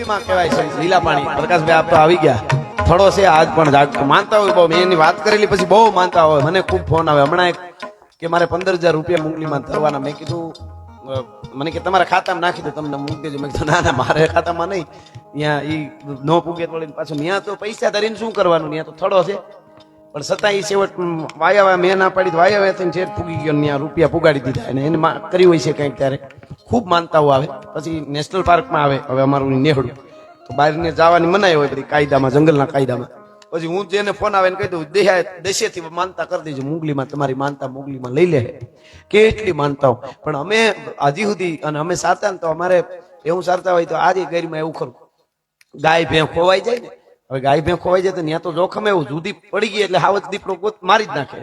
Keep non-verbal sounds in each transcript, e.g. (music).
મુંગલીમાં કહેવાય છે. લીલા પાણી પ્રકાશભાઈ આપ તો આવી ગયા. થોડો છે, આજ પણ માનતા હોય બહુ. મેં એની વાત કરેલી, પછી બહુ માનતા હોય. મને ખૂબ ફોન આવે હમણાં એક કે મારે પંદર હજાર રૂપિયા મુંગલીમાં તરવાના મેં કીધું મને કે તમારા ખાતામાં નાખી દો. તમને મૂકી દેજો. મેં કીધું, ના ના, મારે ખાતામાં નહીં. ત્યાં એ નો પૂગે વળીને પાછું. ત્યાં તો પૈસા ધરીને શું કરવાનું? ત્યાં તો થોડો છે. પણ છતાં એ છેવટ વાયા મેં ના પાડી વાયા થઈને છેટ ફૂગી ગયો ત્યાં રૂપિયા પુગાડી દીધા. અને એને કર્યું હોય છે કંઈક ત્યારે. ખૂબ માનતાઓ આવે પછી નેશનલ પાર્કમાં આવે, હવે અમારું નેહડું. તો બહારને જવાની મનાઈ હોય બધી કાયદામાં, જંગલના કાયદામાં. પછી હું જેને ફોન આવે ને કહી દઉં, દેહા, દેશેથી માનતા કરી દેજો મુગલીમાં તમારી માનતા મુગલીમાં લઈ લે. કેટલી માનતાઓ પણ અમે હજી સુધી, અને અમે સારતા તો અમારે એવું સારતા હોય તો આજે ગરીમાં એવું ખરું. ગાય ભેં ખોવાઈ જાય ને. હવે ગાય ભેં ખોવાઈ જાય તો ત્યાં તો જોખમ એવું, જુદી પડી ગઈ એટલે હાવત દીપડો ગોત મારી જ નાખે.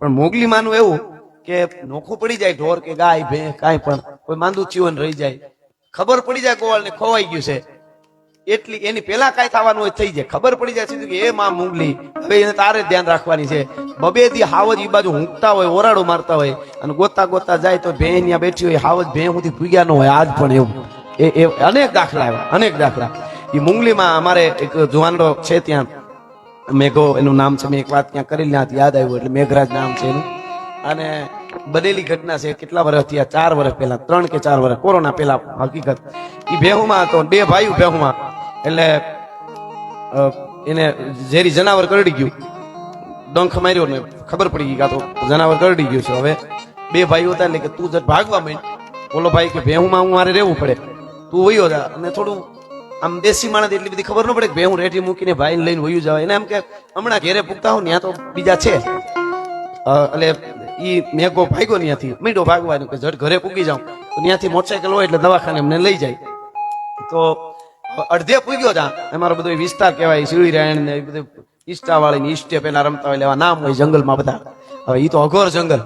પણ મોગલી માનું એવું કે નોખું પડી જાય ઢોર કે ગાય ભેં કાંઈ પણ. કોઈ માંદું જીવન રહી જાય. ખબર પડી જાય ગોવાળને ખોવાઈ ગયું છે. એટલી એની પેલા કાંઈ થવાનું હોય થઈ જાય. ખબર પડી જાય સીધું કે એ માં મુંગલી. હવે એને તારે ધ્યાન રાખવાની છે. બબે દી હાવજ એ બાજુ હુંકતા હોય, ઓરાડો મારતા હોય અને ગોતા ગોતા જાય તો ભેં ત્યાં બેઠી હોય, હાવજ ભેં સુધી ભૂગ્યા ન હોય. આજ પણ એવું. એ એ અનેક દાખલા આવ્યા અનેક દાખલા. એ મુંગલીમાં અમારે એક જુવાનડો છે ત્યાં. મેઘો, એનું નામ છે, મેં એક વાત ત્યાં કરી ત્યાં યાદ આવ્યું, એટલે મેઘરાજ નામ છે એનું. અને બનેલી ઘટના છે. કેટલા વર્ષ થયા? ચાર વર્ષ પહેલા, ત્રણ કે ચાર વર્ષ? કોરોના પહેલા હકીકત. એ ભેહુમાં હતો, બે ભાઈઓ ભેહુમાં. એટલે એને ઝેરી જનાવર કરડી ગયું. ડંખ માર્યો ને ખબર પડી ગઈ કાતો જનાવર કરડી ગયું છે. હવે બે ભાઈઓ હતા એટલે કે તું જ ભાગવા માંડ. ઓલો ભાઈ કે ભેહુમાં હું મારે રહેવું પડે. તું વયો જા. અને થોડું આમ દેશી માણસ એટલી બધી ખબર ન પડે કે ભેહું રેઠી મૂકીને ભાઈને લઈને વયું જાવ એને એમ કે હમણાં ઘેરે પૂગતા હો ત્યાં તો બીજા છે. એટલે ઈ મેઘો ભાગ્યો ત્યાંથી. મીંડો ભાગવાનું કે જટ ઘરે પૂગી જાઉં. તો ત્યાંથી મોટરસાયકલ હોય એટલે દવાખાને અમને લઈ જાય. તો અડધે પૂગ્યો ત્યાં અમારો બધો વિસ્તાર કહેવાય, શિવરાયણ રાયણ ને એ બધું ઈસ્ટા વાળી ને ઈસ્ટે પેલા રમતા હોય એવા નામ હોય જંગલમાં બધા. હવે ઈ તો અઘોર જંગલ.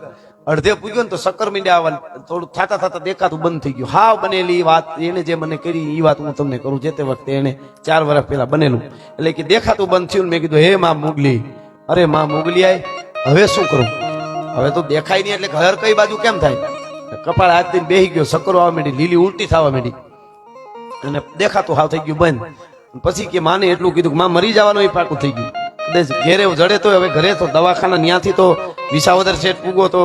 અડધે પૂગ્યો ને તો શક્કર મીંડે આવવાનું થોડું થાતા થાતા દેખાતું બંધ થઈ ગયું. હાવ બનેલી વાત, એને જે મને કરી એ વાત હું તમને કરું જે તે વખતે એને ચાર વર્ષ પહેલા બનેલું. એટલે કે દેખાતું બંધ થયું ને મેં કીધું, હે માં મુગલી, અરે માં મુગલી આય, હવે શું કરું? હવે તો દેખાય નહીં એટલે ઘર કઈ બાજુ કેમ થાય? કપાળ હાથ દઈને બેહી ગયો, સકરો આવવા માંડી, લીલી ઉલટી થવા માંડી. અને દેખાતું હાવ થઈ ગયું બંધ. પછી કે માને એટલું કીધું કે માં મરી જવાનું એ પાકું થઈ ગયું. ઘેરે જડે તો હવે ઘરે તો દવાખાના ત્યાંથી તો વિસાવદર શેઠ પૂગો તો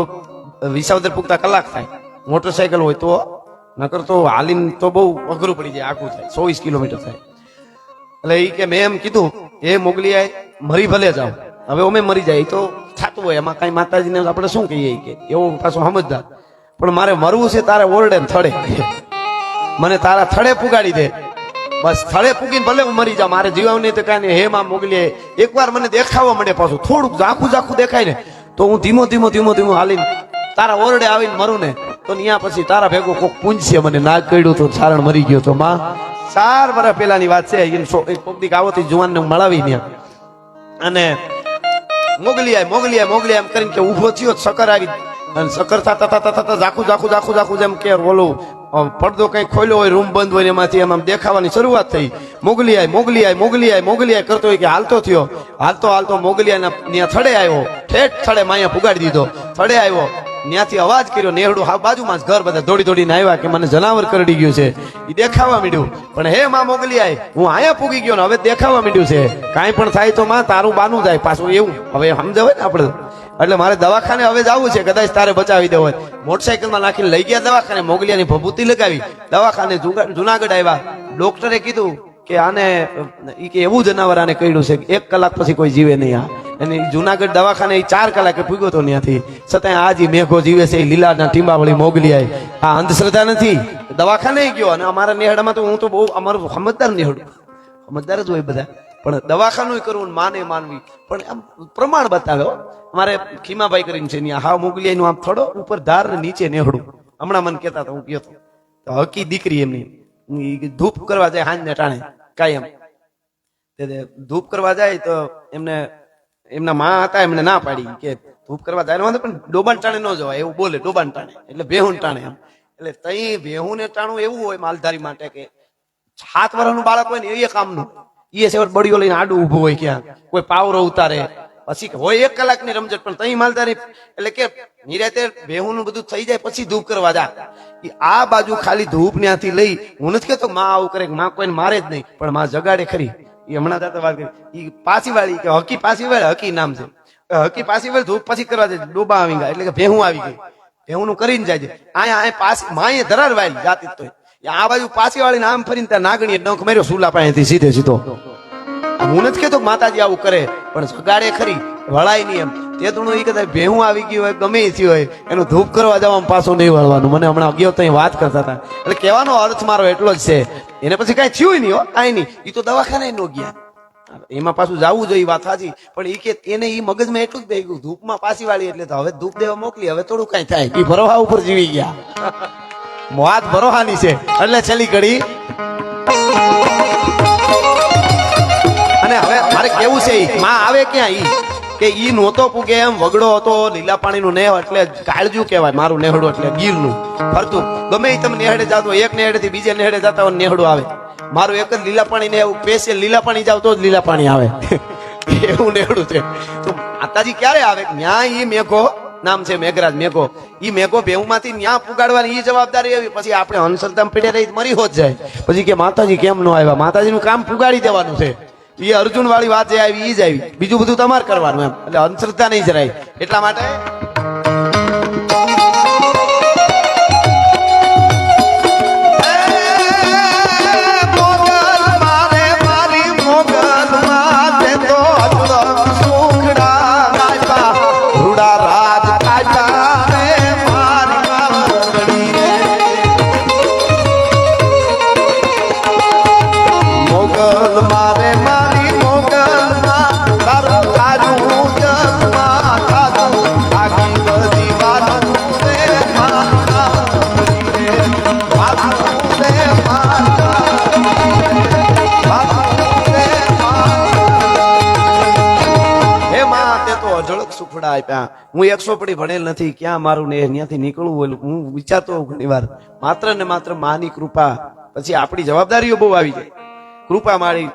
વિસાવદર પૂગતા કલાક થાય. મોટરસાયકલ હોય તો, નકર તો હાલીન તો બહુ અઘરું પડી જાય આખું થાય, ચોવીસ કિલોમીટર થાય. એટલે એ કે મેં એમ કીધું એ મોગલી આય મરી ભલે જાઓ. હવે અમે મરી જાય તો થતું હોય, એમાં કઈ માતાજીને આપણે શું કહીએ કે? એવો પાછો સમજદાર પણ મારે મરવું છે, તારે ઓરડે થડે. મને તારા થડે પુગાડી દે. બસ થડે પૂગીને ભલે હું મરી જાઉં, મારે જીવવું નહીં તો કાંઈ હે માં મોગલી એકવાર મને દેખાવા મળે પાછું. થોડુંક ઝાખું ઝાખું દેખાય ને, તો હું ધીમો ધીમો ધીમો ધીમો હાલીને તારા ઓરડે આવીને મરું ને, તો ત્યાં પછી તારા ભેગો કોક પૂંજશે મને. નાગ કર્યું તો સારણ મરી ગયો તો. માં, ચાર વર્ષ પહેલાની વાત છે એક કોક આવતી જુવાનને મળાવી ત્યાં અને મોગલી આય મોગલી આય મોગલી એમ કરીને કે ઊભો થયો સકર આવી. અને સકર થતા થતા થતા ઝાખું ઝાખું ઝાખું ઝાખું જેમ કે ઓલું પડદો કઈ ખોલ્યો હોય, રૂમ બંધ હોય એમાંથી એમ આમ દેખાવાની શરૂઆત થઈ. મોગલી આય મોગલી આય મોગલી આય મોગલી આય કરતો હોય કે હાલતો થયો. હાલતો હાલતો મોગલી આના ત્યાં થડે આવ્યો. ઠેઠ થડે માયા પુગાડી દીધો. થડે આવ્યો. ત્યાંથી અવાજ કર્યો, નેહડું હા, બાજુમાં ઘર બધા દોડી દોડીને આવ્યા કે મને જનાવર કરડી ગયું છે. એ દેખાવા માંડ્યું. પણ હે માં મોગલી આય હું આયા પૂગી ગયો ને હવે દેખાવા માંડ્યું છે. કાંઈ પણ થાય તો માં તારું બાનું જાય, પાછું એવું. હવે સમજાવે ને આપણે. એટલે મારે દવાખાને હવે જવું છે, કદાચ તારે બચાવી દેવો હોય. મોટરસાયકલમાં નાખીને લઈ ગયા દવાખાને, મોગલિયાની ભભૂતિ લગાવી. દવાખાને જુનાગઢ આવ્યા. ડોક્ટરે કીધું કે આને એ કે એવું જનાવર આને કહ્યું છે એક કલાક પછી કોઈ જીવે નહીં આ. અને જુનાગઢ દવાખાને એ ચાર કલાકે પૂગ્યો તો ત્યાંથી. છતાં આજે મેઘો જીવે છે એ લીલાના ટીંબાવળી મોગલી આય. આ અંધશ્રદ્ધા નથી. દવાખાને ગયો અને અમારા નેહડામાં તો હું તો બહુ, અમારું સમજદાર નેહડું. સમજદાર જ હોય બધા. પણ દવાખાનું કરવું માને માનવી. પણ આમ પ્રમાણ બતાવે હો. અમારે ખીમાભાઈ કરીને છે ત્યાં હાવ મોગલી આમ થોડો ઉપર ધાર નીચે નેહડું. હમણાં મને કહેતા હતા, હું કહેતો તો. હકી દીકરી એમની. ધૂપ કરવા જાય હાંજ ને ટાણે, કાયમ. ધૂપ કરવા જાય તો એમને એમના માં હતા, એમને ના પાડી. કે ધૂપ કરવા જાય વાંધો પણ ડોબાન ટાણે ન જવાય, એવું બોલે ડોબાન ટાણે. એટલે ભેહું ટાણે એમ. એટલે તઈ ભેહું ને ટાણું એવું હોય માલધારી માટે કે સાત વર્ષનું બાળક હોય ને એ કામનું. એ સેવર બળીઓ લઈને આડું ઊભું હોય ક્યાં કોઈ પાવરો ઉતારે. પછી હોય એક કલાકની રમઝટ, પણ તઈ માલધારી, એટલે કે નિરાતે બેહુનું બધું થઈ જાય, પછી ધૂપ કરવા જા. આ બાજુ ખાલી ધૂપ ત્યાંથી લઈ, હું નથી કહેતો માં આવું કરે માં કોઈને મારે જ નહીં, પણ માં જગાડે ખરી. એ હમણાં દાદા વાત કરી. પાછી વાળી કે હકી વાળી હકી નામ છે. હકી વાળી ધૂપ પછી કરવા દે ડોબા આવી ગયા. એટલે કે ભેહું આવી ગઈ. ભેહું કરીને જાય છે આયા, આય પાછી માએ ધરાર વાળી જાતી તો આ બાજુ પાછી વાળી આમ ફરીને ત્યાં નાગણીએ ડંખ માર્યો, સુલા પાસેથી સીધે સીધો. હું નથી કેતો માતાજી આવું કરે, પણ સગાડે ખરી. વળાય નહીં એમ. તું એ કદાચ ભેહું આવી ગયું હોય, ગમે થયું હોય, એનું ધૂપ કરવા જવામાં પાછું નહીં વળવાનું. મને હમણાં ગયો ત્યાં વાત કરતા હતા. એટલે કહેવાનો અર્થ મારો એટલો જ છે. એને પછી કાંઈ થયું નહીં હો, કાંઈ નહીં. એ તો દવાખાને ન ગયા. એમાં પાછું જવું જોઈએ વાત સાચી. પણ એ કે એને એ મગજમાં એટલું જ બે ગયું ધૂપમાં પાછી વાળી એટલે તો હવે ધૂપ દેવા મોકલી, હવે થોડું કાંઈ થાય. એ ભરોહા ઉપર જીવી ગયા. (laughs) વાત ભરોહાની છે. એટલે છેલ્લી કડી. અને હવે મારે કેવું છે માં આવે ક્યાં ઈ? કે ઈ નહોતો પૂગે, એમ વગડો હતો, લીલા પાણીનું નેહ એટલે કાળજું કહેવાય, મારું નેહડું એટલે ગીરનું, ફરતું. ગમે એ તમે નેહડે જાતો એક નેહડે થી બીજે નેહડે જતા હોય નેહડું આવે. મારું એક જ લીલા પાણી ને એવું સ્પેશિયલ લીલા પાણી જાવ તો જ લીલા પાણી આવે. (laughs) એવું નેહડું છે. તો માતાજી ક્યારે આવે? ન્યા ઈ મેઘો, નામ છે મેઘરાજ મેઘો. ઈ મેઘો બેહુમાંથી ન્યા પુગાડવાની ઈ જવાબદારી આવી પછી આપણે અંશલતામ પીડે રહી મરી હોત જાય. પછી કે માતાજી કેમ ન આવ્યા? માતાજીનું કામ પુગાડી દેવાનું છે. એ અર્જુન વાળી વાત જે આવી એ જ આવી. બીજું બધું તમારે કરવાનું એમ. એટલે અંધશ્રદ્ધા નહીં જરાય. એટલા માટે અઢળક આપ્યા. હું એકસો પડી ભણેલ નથી, ક્યાં મારું ને ત્યાંથી નીકળવું હોય હું વિચારતો હોઉં ઘણી વાર. માત્ર ને માત્ર માની કૃપા. પછી આપણી જવાબદારીઓ બહુ આવી જાય. કૃપા મારી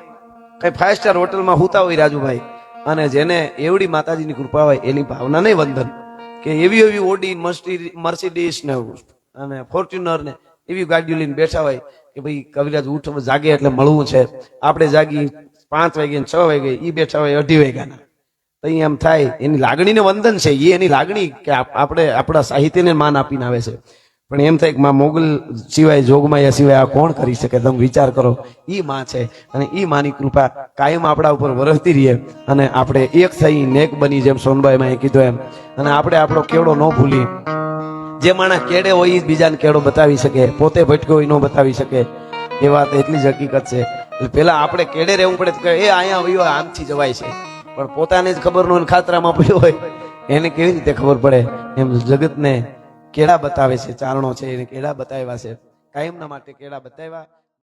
કઈ ફાઈવ સ્ટાર હોટલમાં હુતા હોય રાજુભાઈ. અને જેને એવડી માતાજીની કૃપા હોય, એની ભાવના નહીં વંદન. કે એવી એવી ઓડી મર્સિડીસ ને અને ફોર્ચ્યુનર ને એવી ગાડીઓ લઈને બેઠા હોય કે ભાઈ કવિરાજ ઉઠ, જાગે એટલે મળવું છે. આપણે જાગી પાંચ વાગે છ વાગે એ બેઠા હોય અઢી વાગ્યાના. તો એમ થાય, એની લાગણીને વંદન છે એ એની લાગણી કે આપણે આપણા સાહિત્યને માન આપીને આવે છે. પણ એમ થાય કે માં મોગલ સિવાય જોગમાયા સિવાય આ કોણ કરી શકે? તમે વિચાર કરો. એ માં છે અને ઈ માની કૃપા કાયમ આપણા ઉપર વરસતી રહીએ અને આપણે એક થઈ નેક બની જેમ સોનબાઈ માં કીધું એમ. અને આપણે આપણો કેળો ન ભૂલી જે માણસ કેડે હોય એ બીજાને કેડો બતાવી શકે, પોતે ભટક્યો હોય ન બતાવી શકે. એ વાત એટલી જ હકીકત છે. પેલા આપણે કેડે રહેવું પડે કે, એ અહીંયા આવ્યો, આમથી જવાય છે. પણ પોતાને જ ખબર ન હોય ખાતરામાં પડ્યો હોય, એને કેવી રીતે ખબર પડે? એમ જગતને કેળા બતાવે છે, ચારણો છે, એને કેળા બતાવ્યા છે. કાયમના માટે કેળા બતાવ્યા.